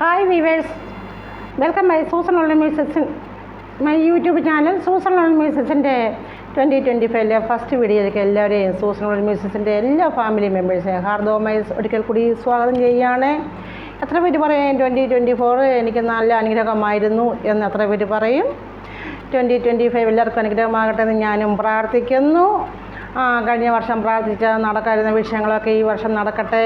Hi viewers welcome my Susan online മ്യൂസിക്സിൻ my YouTube channel Susan online മ്യൂസിക്സിന്റെ twenty twenty ഫൈവിലെ first വീഡിയോയിലേക്ക് എല്ലാവരെയും Susan online മ്യൂസിക്സിന്റെ എല്ലാ family മെമ്പേഴ്സിനെ ഹാർദവമായി ഒരിക്കൽ കൂടി സ്വാഗതം ചെയ്യുകയാണ് എത്ര പേര് പറയും? ട്വന്റി ട്വന്റി ഫോർ എനിക്ക് നല്ല അനുഗ്രഹമായിരുന്നു എന്ന് എത്ര പേര് പറയും? ട്വന്റി ട്വന്റി ഫൈവ് എല്ലാവർക്കും അനുഗ്രഹമാകട്ടെ എന്ന് ഞാനും പ്രാർത്ഥിക്കുന്നു. കഴിഞ്ഞ വർഷം പ്രാർത്ഥിച്ച നടക്കാതിരുന്ന വിഷയങ്ങളൊക്കെ ഈ വർഷം നടക്കട്ടെ.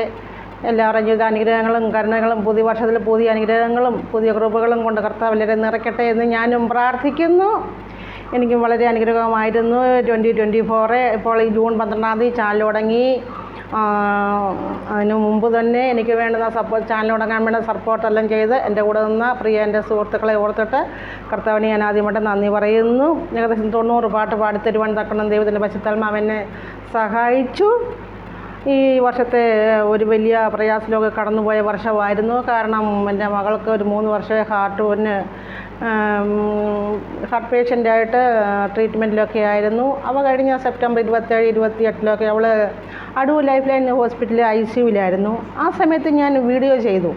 എല്ലാവരുടെയും ജീവിത അനുഗ്രഹങ്ങളും കരുണകളും പുതിയ വർഷത്തിൽ പുതിയ അനുഗ്രഹങ്ങളും പുതിയ കൃപകളും കൊണ്ട് കർത്താവ് എല്ലാവരും നിറയ്ക്കട്ടെ എന്ന് ഞാനും പ്രാർത്ഥിക്കുന്നു. എനിക്കും വളരെ അനുഗ്രഹമായിരുന്നു ട്വന്റി ട്വന്റി ഫോറ് ഇപ്പോൾ ഈ ജൂൺ പന്ത്രണ്ടാം തീയതി ചാനൽ തുടങ്ങി. അതിനു അതിന് മുമ്പ് തന്നെ എനിക്ക് വേണ്ടുന്ന സപ്പോർട്ട് ചാനൽ തുടങ്ങാൻ വേണ്ട സപ്പോർട്ടെല്ലാം ചെയ്ത് എന്റെ കൂടെ നിന്ന പ്രിയ എന്റെ സുഹൃത്തുക്കളെ ഓർത്തിട്ട് കർത്താവിന് ഞാൻ ആദ്യമായിട്ട് നന്ദി പറയുന്നു. ഏകദേശം തൊണ്ണൂറ് പാട്ട് പാടിത്തരുവാൻ തക്കണം ദൈവത്തിന്റെ പശുത്തൽമാവ് എന്നെ സഹായിച്ചു. ഈ വർഷത്തെ ഒരു വലിയ പ്രയാസത്തിലൊക്കെ കടന്നുപോയ വർഷമായിരുന്നു. കാരണം എന്റെ മകൾക്ക് ഒരു മൂന്ന് വർഷമേ ഹാർട്ടിന് ഹാർട്ട് പേഷ്യന്റായിട്ട് ട്രീറ്റ്മെന്റിലൊക്കെ ആയിരുന്നു. അവ കഴിഞ്ഞ സെപ്റ്റംബർ ഇരുപത്തേഴ് ഇരുപത്തിയെട്ടിലൊക്കെ അവൾ അടൂർ ലൈഫ് ലൈൻ ഹോസ്പിറ്റലിൽ ഐ സിയുവിലായിരുന്നു ആ സമയത്ത് ഞാൻ വീഡിയോ ചെയ്തു.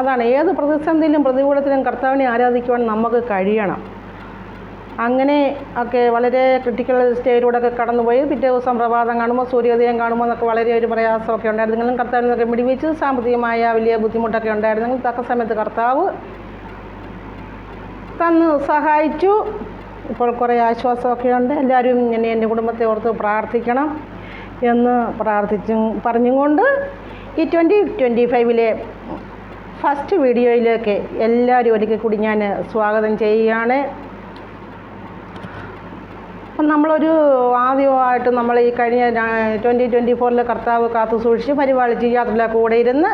അതാണ് ഏത് പ്രതിസന്ധിയിലും പ്രതികൂലത്തിലും കർത്താവിനെ ആരാധിക്കുവാൻ നമുക്ക് കഴിയണം. അങ്ങനെ ഒക്കെ വളരെ ക്രിട്ടിക്കൽ സ്റ്റേജിലൂടെ ഒക്കെ കടന്നുപോയി. പിറ്റേ ദിവസം പ്രഭാതം കാണുമ്പോൾ സൂര്യോദയം കാണുമ്പോൾ എന്നൊക്കെ വളരെ ഒരു പ്രയാസമൊക്കെ ഉണ്ടായിരുന്നെങ്കിലും കർത്താവിൽ ഒക്കെ മിടിവെച്ച് സാമ്പത്തികമായ വലിയ ബുദ്ധിമുട്ടൊക്കെ ഉണ്ടായിരുന്നെങ്കിൽ തക്ക സമയത്ത് കർത്താവ് തന്ന് സഹായിച്ചു. ഇപ്പോൾ കുറേ ആശ്വാസമൊക്കെ ഉണ്ട്. എല്ലാവരും എന്നെ എന്റെ കുടുംബത്തെ ഓർത്ത് പ്രാർത്ഥിക്കണം എന്ന് പ്രാർത്ഥിച്ചും പറഞ്ഞുകൊണ്ട് ഈ ട്വന്റി ട്വന്റി ഫൈവിലെ ഫസ്റ്റ് വീഡിയോയിലേക്ക് എല്ലാവരും ഒരിക്കൽ കൂടി ഞാൻ സ്വാഗതം ചെയ്യുകയാണ്. അപ്പം നമ്മളൊരു ആദ്യമായിട്ട് നമ്മൾ ഈ കഴിഞ്ഞ ട്വന്റി ട്വന്റി ഫോറിൽ കർത്താവ് കാത്തു സൂക്ഷിച്ച് പരിപാലിച്ച് യാത്രയിലെ കൂടെ ഇരുന്ന്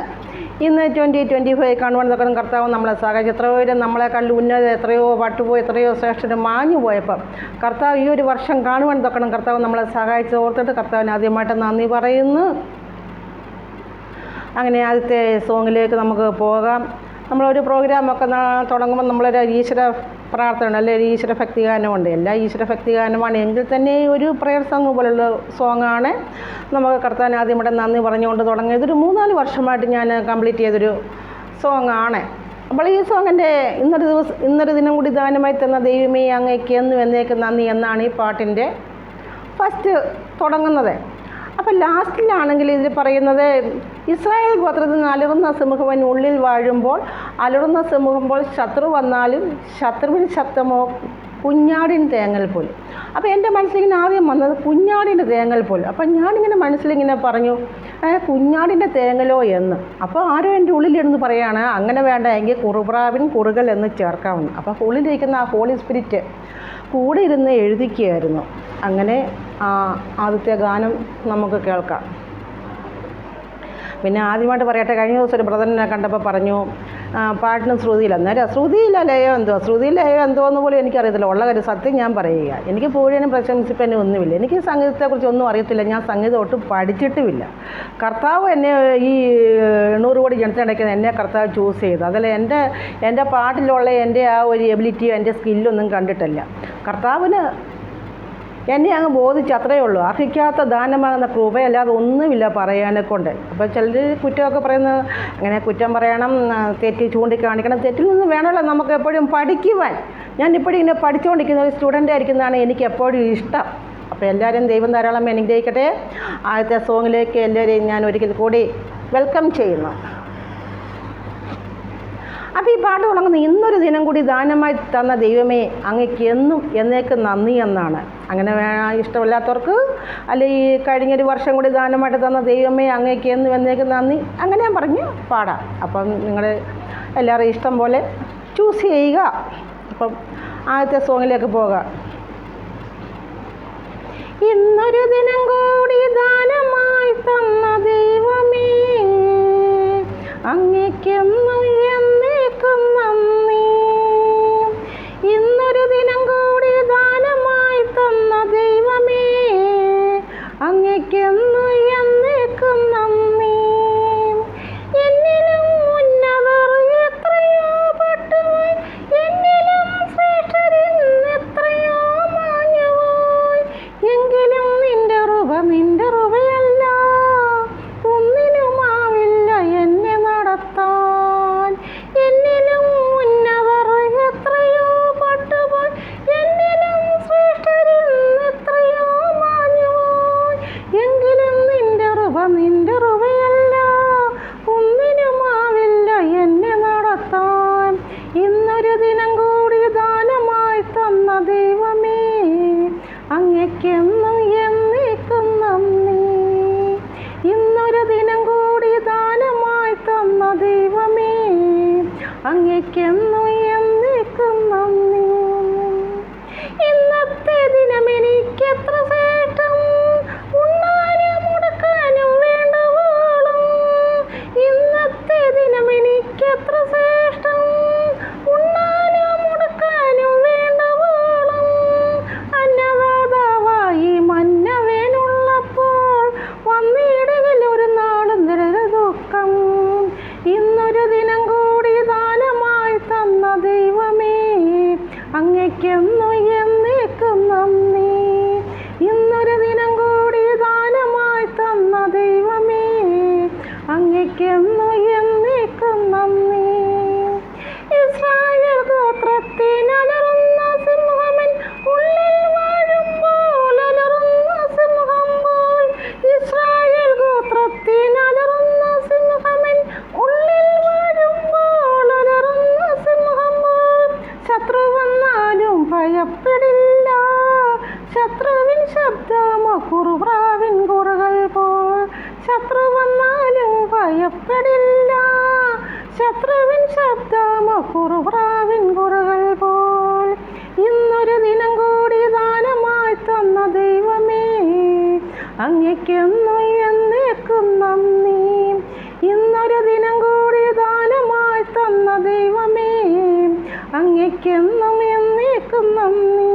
ഇന്ന് ട്വന്റി ട്വന്റി ഫൈവ് കാണുവാൻ കർത്താവ് നമ്മളെ സഹായിച്ചു. എത്രയോ പേര് നമ്മളെ കണ്ട് ഉന്നത എത്രയോ പട്ടുപോയി എത്രയോ ശ്രേഷ്ഠന് മാഞ്ഞു പോയപ്പം കർത്താവ് ഈ ഒരു വർഷം കാണുവാൻ കർത്താവ് നമ്മളെ സഹായിച്ച് ഓർത്തിട്ട് കർത്താവിന് ആദ്യമായിട്ട് നന്ദി പറയുന്നു. അങ്ങനെ ആദ്യത്തെ സോങ്ങിലേക്ക് നമുക്ക് പോകാം. നമ്മളൊരു പ്രോഗ്രാമൊക്കെ തുടങ്ങുമ്പോൾ നമ്മളൊരു ഈശ്വര പ്രാർത്ഥന അല്ലെ? ഒരു ഈശ്വര ഭക്തിഗാനമുണ്ട് എല്ലാ ഈശ്വര ഭക്തിഗാനമാണ്. എങ്കിൽ തന്നെ ഒരു പ്രയർ സോങ് പോലുള്ള സോങ്ങാണ് നമുക്ക് കർത്താൻ ആദ്യമായിട്ട് നന്ദി പറഞ്ഞുകൊണ്ട് തുടങ്ങിയത്. ഒരു മൂന്നാൽ വർഷമായിട്ട് ഞാൻ കംപ്ലീറ്റ് ചെയ്തൊരു സോങ്ങാണ്. അപ്പോൾ ഈ സോങ്ങിന്റെ ഇന്നൊരു ദിവസം ഇന്നൊരു ദിനം കൂടി ദാനമായി തന്ന ദൈവമേ അങ്ങേക്ക് എന്നും എന്നേക്ക് നന്ദി എന്നാണ് ഈ പാട്ടിന്റെ ഫസ്റ്റ് തുടങ്ങുന്നത്. അപ്പം ലാസ്റ്റിലാണെങ്കിൽ ഇതിൽ പറയുന്നത് ഇസ്രായേൽ ഗോത്രത്തിൽ നിന്ന് അലറുന്ന സിംഹവൻ ഉള്ളിൽ വാഴുമ്പോൾ അലറുന്ന സിംഹമ്പോൾ ശത്രു വന്നാലും ശത്രുവിന് ശബ്ദമോ കുഞ്ഞാടിൻ തേങ്ങൽ പോലും. അപ്പോൾ എന്റെ മനസ്സിലിങ്ങനെ ആദ്യം വന്നത് കുഞ്ഞാടിന്റെ തേങ്ങൽ പോലും. അപ്പം ഞാനിങ്ങനെ മനസ്സിലിങ്ങനെ പറഞ്ഞു "ഏ, കുഞ്ഞാടിന്റെ തേങ്ങലോ എന്ന്. അപ്പോൾ ആരോ എന്റെ ഉള്ളിലിരുന്ന് പറയുകയാണ് അങ്ങനെ വേണ്ട എങ്കിൽ കുറുപ്രാവിൻ കുറുകൽ എന്ന് ചേർക്കാവുന്നു അപ്പോൾ ഉള്ളിലിരിക്കുന്ന ആ ഹോളി സ്പിരിറ്റ് കൂടെ ഇരുന്ന് എഴുതിക്കുകയായിരുന്നു. അങ്ങനെ ആദ്യത്തെ ഗാനം നമുക്ക് കേൾക്കാം. പിന്നെ ആദ്യമായിട്ട് പറയട്ടെ കഴിഞ്ഞ ദിവസം ഒരു ബ്രദറിനെ കണ്ടപ്പോൾ പറഞ്ഞു പാട്ടിന് ശ്രുതിയില്ല. അന്നേരം ശ്രുതിയില്ല ലയോ എന്തോ ശ്രുതി ലയോ എന്തോ എന്ന് പോലും എനിക്കറിയത്തില്ല. ഉള്ള കാര്യം സത്യം ഞാൻ പറയുക. എനിക്ക് പൂഴിനും പ്രശംസിപ്പനും ഒന്നുമില്ല. എനിക്ക് സംഗീതത്തെക്കുറിച്ച് ഒന്നും അറിയത്തില്ല. ഞാൻ സംഗീതം ഒട്ടും പഠിച്ചിട്ടുമില്ല. കർത്താവ് എന്നെ ഈ എണ്ണൂറ് കോടി ജനത്തിനിടയ്ക്ക് എന്നെ കർത്താവ് ചൂസ് ചെയ്തു. അതിൽ എന്റെ എന്റെ പാട്ടിലുള്ള എന്റെ ആ ഒരു എബിലിറ്റിയോ എന്റെ സ്കില്ലൊന്നും കണ്ടിട്ടില്ല. കർത്താവിന് എന്നെ അങ്ങ് ബോധിച്ച് അത്രയേ ഉള്ളൂ. അർഹിക്കാത്ത ദാനമാകുന്ന കൃപയല്ലാതെ ഒന്നുമില്ല പറയാനെ കൊണ്ട്. അപ്പോൾ ചിലർ കുറ്റമൊക്കെ പറയുന്നത് അങ്ങനെ കുറ്റം പറയണം തെറ്റി ചൂണ്ടിക്കാണിക്കണം. തെറ്റിൽ നിന്ന് വേണമല്ലോ നമുക്ക് എപ്പോഴും പഠിക്കുവാൻ. ഞാൻ ഇപ്പോഴും ഇങ്ങനെ പഠിച്ചുകൊണ്ടിരിക്കുന്ന ഒരു സ്റ്റുഡന്റ് ആയിരിക്കുന്നതാണ് എനിക്ക് എപ്പോഴും ഇഷ്ടം. അപ്പോൾ എല്ലാവരും ദൈവം ധാരാളം അനുഗ്രഹിക്കട്ടെ. ആദ്യത്തെ സോങ്ങിലേക്ക് എല്ലാവരെയും ഞാൻ ഒരിക്കൽ കൂടി വെൽക്കം ചെയ്യുന്നു. അപ്പോൾ ഈ പാട്ട് തുടങ്ങുന്ന ഇന്നൊരു ദിനം കൂടി ദാനമായി തന്ന ദൈവമേ അങ്ങക്ക് എന്നും എന്നേക്ക് നന്ദി എന്നാണ്. അങ്ങനെ ഇഷ്ടമില്ലാത്തവർക്ക് അല്ലെ ഈ കഴിഞ്ഞൊരു വർഷം കൂടി ദാനമായിട്ട് തന്ന ദൈവമേ അങ്ങേക്ക് എന്നും എന്നേക്ക് നന്ദി. അങ്ങനെ ഞാൻ പറഞ്ഞ് പാടാം. അപ്പം നിങ്ങൾ എല്ലാവരും ഇഷ്ടം പോലെ ചൂസ് ചെയ്യുക. അപ്പം ആദ്യത്തെ സോങ്ങിലേക്ക് പോകാം. ഇന്നൊരു ദിനം കൂടി ദാനമായി തന്ന ദൈവമേ അങ്ങയ്ക്കെന്നും കുറുപ്രാവിൻ കുറുകൾ പോൽ ഇന്നൊരു ദിനം കൂടി ദാനമായി തന്ന ദൈവമേ. അങ്ങയ്ക്കെന്നു എന്നേക്കും നന്ദി. ഇന്നൊരു ദിനം കൂടി ദാനമായി തന്ന ദൈവമേ. അങ്ങയ്ക്കെന്നും എന്നേക്കും നന്ദി.